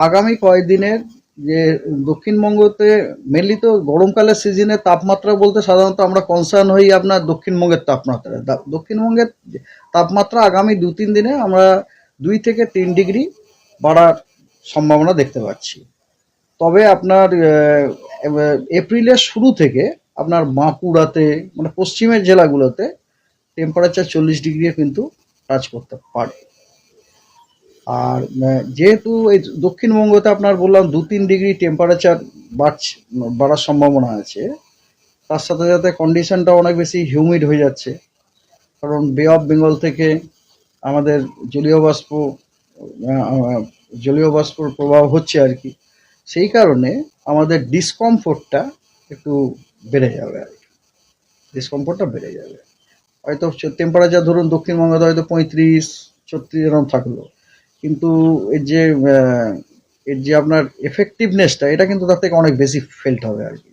আগামী কয়েকদিনের যে দক্ষিণবঙ্গতে মেনলি তো গরমকালের সিজনে তাপমাত্রা বলতে সাধারণত আমরা কনসার্ন হই আপনার দক্ষিণবঙ্গের তাপমাত্রা। দক্ষিণবঙ্গের তাপমাত্রা আগামী দু তিন দিনে আমরা দুই থেকে তিন ডিগ্রি বাড়ার সম্ভাবনা দেখতে পাচ্ছি। তবে আপনার এপ্রিলের শুরু থেকে আপনার বাঁকুড়াতে মানে পশ্চিমের জেলাগুলোতে টেম্পারেচার চল্লিশ ডিগ্রি কিন্তু টাচ করতে পারে। আর যেহেতু এই দক্ষিণবঙ্গতে আপনার বললাম দু তিন ডিগ্রি টেম্পারেচার বাড়ছে, বাড়ার সম্ভাবনা আছে, তার সাথে সাথে কন্ডিশনটা অনেক বেশি হিউমিড হয়ে যাচ্ছে। কারণ বে অফ বেঙ্গল থেকে আমাদের জলীয় বাষ্প জলীয় বাষ্পর প্রবাহ হচ্ছে আর কি। সেই কারণে আমাদের ডিসকমফোর্টটা একটু বেড়ে যাবে আর কি। ডিসকমফোর্টটা বেড়ে যাবে। হয়তো টেম্পারেচার ধরুন দক্ষিণবঙ্গে হয়তো পঁয়ত্রিশ, ছত্রিশ এরকম থাকল। কিন্তু এর যে এর যে আপনার এফেক্টিভনেসটা এটা কিন্তু তার থেকে অনেক বেশি ফেল্ট হবে আর কি।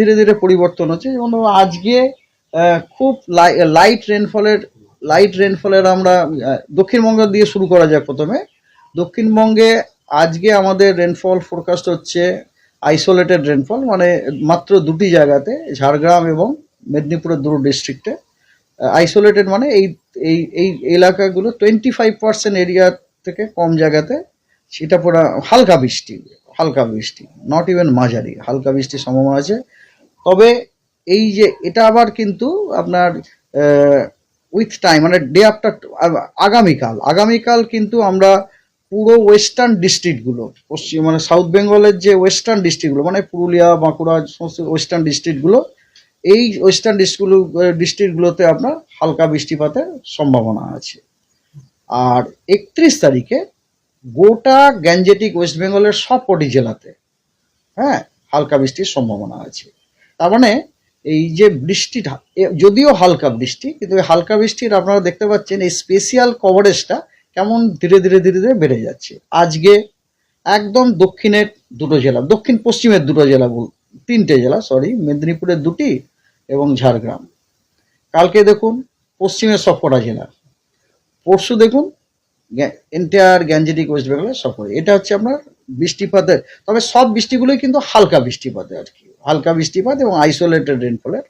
ধীরে ধীরে পরিবর্তন হচ্ছে। যেমন আজকে খুব লাইট রেনফলের লাইট রেনফলের আমরা দক্ষিণবঙ্গ দিয়ে শুরু করা যায় প্রথমে। দক্ষিণবঙ্গে আজকে আমাদের রেনফল ফোরকাস্ট হচ্ছে আইসোলেটেড রেনফল মানে মাত্র দুটি জায়গাতে ঝাড়গ্রাম এবং মেদিনীপুরের দুটো ডিস্ট্রিক্টে আইসোলেটেড মানে এই এই এই এলাকাগুলো টোয়েন্টি ফাইভ পার্সেন্ট এরিয়া থেকে কম জায়গাতে সেটা পুরো হালকা বৃষ্টি হালকা বৃষ্টি নট ইভেন মাঝারি, হালকা বৃষ্টির সম্ভাবনা আছে। তবে এই যে এটা আবার কিন্তু আপনার উইথ টাইম মানে ডে আফটার আগামীকাল আগামীকাল কিন্তু আমরা পুরো ওয়েস্টার্ন ডিস্ট্রিক্টগুলো পশ্চিম মানে সাউথ বেঙ্গলের যে ওয়েস্টার্ন ডিস্ট্রিক্টগুলো মানে পুরুলিয়া, বাঁকুড়া, সমস্ত ওয়েস্টার্ন ডিস্ট্রিক্টগুলো এই ওয়েস্টার্ন ডিস্ট্রিক্টগুলো ডিস্ট্রিক্টগুলোতে আপনার হালকা বৃষ্টিপাতের সম্ভাবনা আছে। আর একত্রিশ তারিখে গোটা গ্যাঞ্জেটিক ওয়েস্ট বেঙ্গলের সব কটি জেলাতে হ্যাঁ হালকা বৃষ্টির সম্ভাবনা আছে। তার মানে এই যে বৃষ্টিটা যদিও হালকা বৃষ্টি, কিন্তু হালকা বৃষ্টির আপনারা দেখতে পাচ্ছেন এই স্পেশিয়াল কভারেজটা কেমন ধীরে ধীরে ধীরে ধীরে বেড়ে যাচ্ছে। আজকে একদম দক্ষিণের দুটো জেলা, দক্ষিণ পশ্চিমের দুটো জেলা তিনটে জেলা সরি মেদিনীপুরের দুটি এবং ঝাড়গ্রাম। কালকে দেখুন পশ্চিমের সবকটা জেলা। পরশু দেখুন এন্টায়ার গ্যাঞ্জেটিক ওয়েস্ট বেঙ্গলের সফরে। এটা হচ্ছে আপনার বৃষ্টিপাতের, তবে সব বৃষ্টিগুলোই কিন্তু হালকা বৃষ্টিপাতে আর কি। হালকা বৃষ্টিপাত এবং আইসোলেটেড রেনফলের